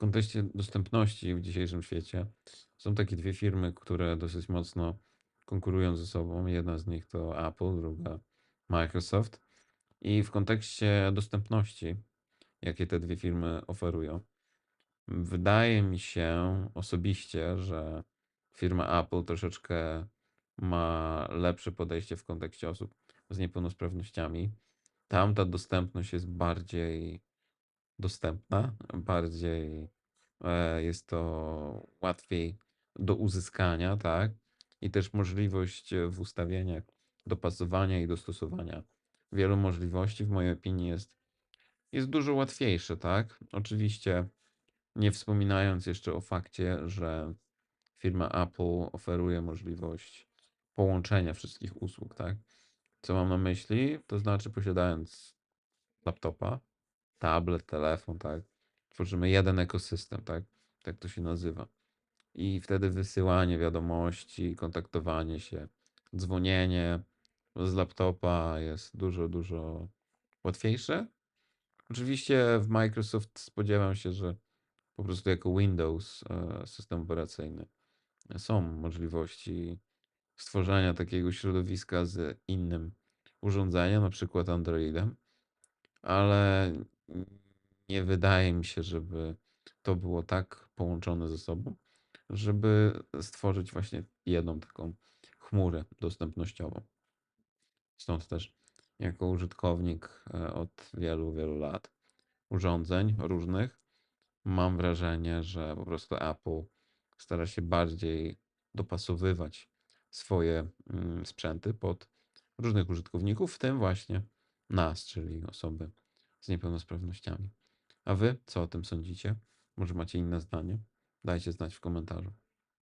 kontekście dostępności w dzisiejszym świecie są takie dwie firmy, które dosyć mocno konkurują ze sobą. Jedna z nich to Apple, druga Microsoft. I w kontekście dostępności, jakie te dwie firmy oferują, wydaje mi się osobiście, że firma Apple troszeczkę ma lepsze podejście w kontekście osób z niepełnosprawnościami. Tam ta dostępność jest bardziej dostępna, bardziej e, jest to łatwiej do uzyskania, tak? I też możliwość e, w ustawieniach dopasowania i dostosowania wielu możliwości, w mojej opinii, jest, jest dużo łatwiejsze, tak? Oczywiście nie wspominając jeszcze o fakcie, że firma Apple oferuje możliwość połączenia wszystkich usług, tak? Co mam na myśli? To znaczy, posiadając laptopa, tablet, telefon, tak? Tworzymy jeden ekosystem, tak? Tak to się nazywa. I wtedy wysyłanie wiadomości, kontaktowanie się, dzwonienie z laptopa jest dużo, dużo łatwiejsze. Oczywiście w Microsoft spodziewam się, że po prostu jako Windows, e, system operacyjny, są możliwości stworzenia takiego środowiska z innym urządzeniem, na przykład Androidem, ale nie wydaje mi się, żeby to było tak połączone ze sobą, żeby stworzyć właśnie jedną taką chmurę dostępnościową. Stąd też jako użytkownik e, od wielu, wielu lat urządzeń różnych, mam wrażenie, że po prostu Apple stara się bardziej dopasowywać swoje mm, sprzęty pod różnych użytkowników, w tym właśnie nas, czyli osoby z niepełnosprawnościami. A wy co o tym sądzicie? Może macie inne zdanie? Dajcie znać w komentarzu.